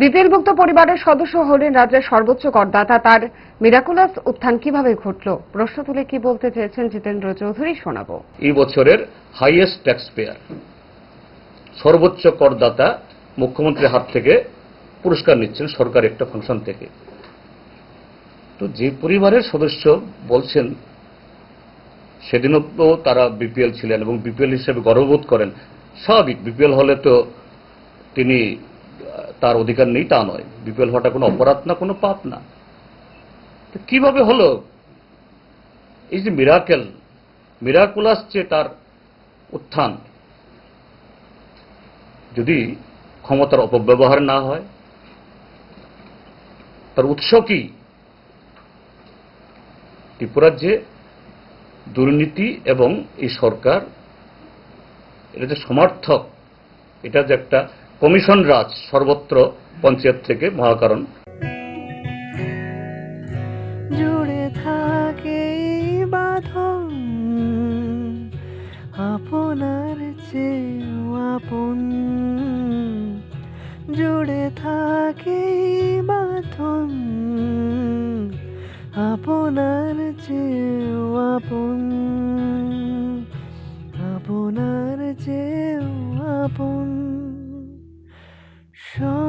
বিপিএলভুক্ত পরিবারের সদস্য হলেন রাজ্যের সর্বোচ্চ করদাতা। তার মিরাকুলাস উত্থান কীভাবে ঘটল? প্রশ্ন তুলে কি বলতে চেয়েছেন জিতেন্দ্র চৌধুরী শোনাবো। এই বছরের হাইয়েস্ট ট্যাক্স পেয়ার সর্বোচ্চ করদাতা মুখ্যমন্ত্রীর হাত থেকে পুরস্কার নিচ্ছেন সরকার একটা ফাংশন থেকে। তো যে পরিবারের সদস্য বলছেন, সেদিনও তো তারা বিপিএল ছিলেন এবং বিপিএল হিসেবে গর্ববোধ করেন। স্বাভাবিক, বিপিএল হলে তো তিনি তার অধিকার নেই তা নয়। বিপিএল হওয়াটা কোনো অপরাধ না, কোনো পাপ না। তো কীভাবে হলো? এই যে মিরাকেল মিরাকুলাস যে তার উত্থান। যদি ক্ষমতার অপব্যবহার না হয়, তার উৎস কি? ত্রিপুরার যে দুর্নীতি এবং এই সরকার, এটা যে সমর্থক, এটা যে একটা কমিশন রাজ সর্বত্র পঞ্চায়েত থেকে মহাকারণ। জুড়ে থাকে বাঁধন, আপনার চেয়েও আপন। জুড়ে থাকে বাঁধন, আপনার চেয়েও আপন। আপনার চেয়েও আপন। 说